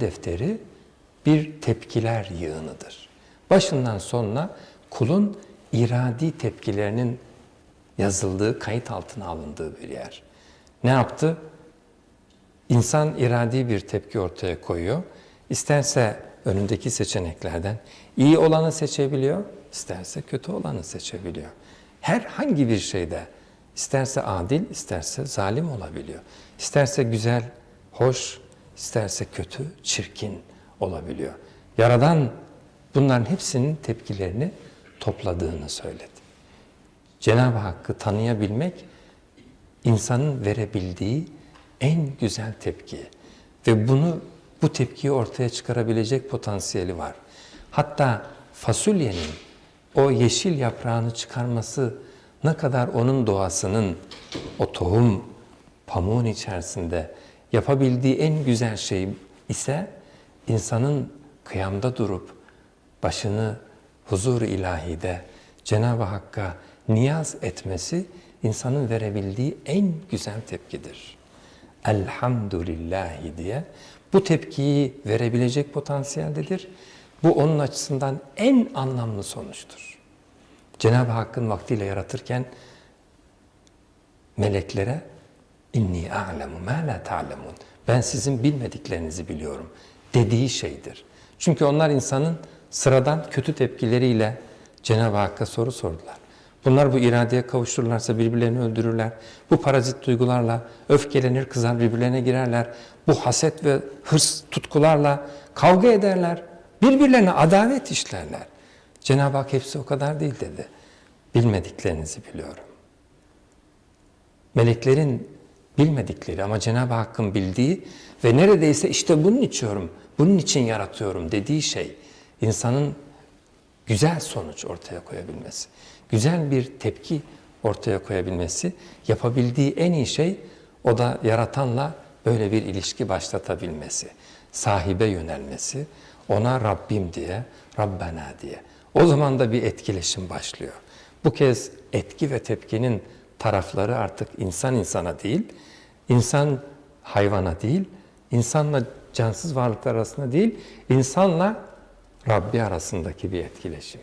defteri bir tepkiler yığınıdır. Başından sonuna kulun iradi tepkilerinin yazıldığı, kayıt altına alındığı bir yer. Ne yaptı? İnsan iradi bir tepki ortaya koyuyor. İsterse önündeki seçeneklerden iyi olanı seçebiliyor, isterse kötü olanı seçebiliyor. Herhangi bir şeyde isterse adil, isterse zalim olabiliyor. İsterse güzel, hoş, isterse kötü, çirkin olabiliyor. Yaradan bunların hepsinin tepkilerini topladığını söyledi. Cenab-ı Hakk'ı tanıyabilmek insanın verebildiği en güzel tepki ve bunu bu tepkiyi ortaya çıkarabilecek potansiyeli var. Hatta fasulyenin o yeşil yaprağını çıkarması ne kadar onun doğasının o tohum pamuğun içerisinde yapabildiği en güzel şey ise insanın kıyamda durup başını huzur ilahide Cenab-ı Hakk'a niyaz etmesi insanın verebildiği en güzel tepkidir. Elhamdülillahi diye bu tepkiyi verebilecek potansiyeldedir. Bu onun açısından en anlamlı sonuçtur. Cenab-ı Hakk'ın vaktiyle yaratırken meleklere inni a'lemu ma la ta'lemun. Ben sizin bilmediklerinizi biliyorum dediği şeydir. Çünkü onlar insanın sıradan kötü tepkileriyle Cenab-ı Hakk'a soru sordular. Bunlar bu iradeye kavuştururlarsa birbirlerini öldürürler. Bu parazit duygularla öfkelenir, kızar, birbirlerine girerler. Bu haset ve hırs tutkularla kavga ederler. Birbirlerine adalet işlerler. Cenab-ı Hak hepsi o kadar değil dedi. Bilmediklerinizi biliyorum. Meleklerin bilmedikleri ama Cenab-ı Hakk'ın bildiği ve neredeyse işte bunun içiyorum, bunun için yaratıyorum dediği şey insanın güzel sonuç ortaya koyabilmesi, güzel bir tepki ortaya koyabilmesi, yapabildiği en iyi şey o da yaratanla böyle bir ilişki başlatabilmesi, sahibe yönelmesi, ona Rabbim diye, Rabbena diye. O zaman da bir etkileşim başlıyor. Bu kez etki ve tepkinin tarafları artık insan insana değil, insan hayvana değil, insanla cansız varlıklar arasında değil, insanla Rabbi arasındaki bir etkileşim.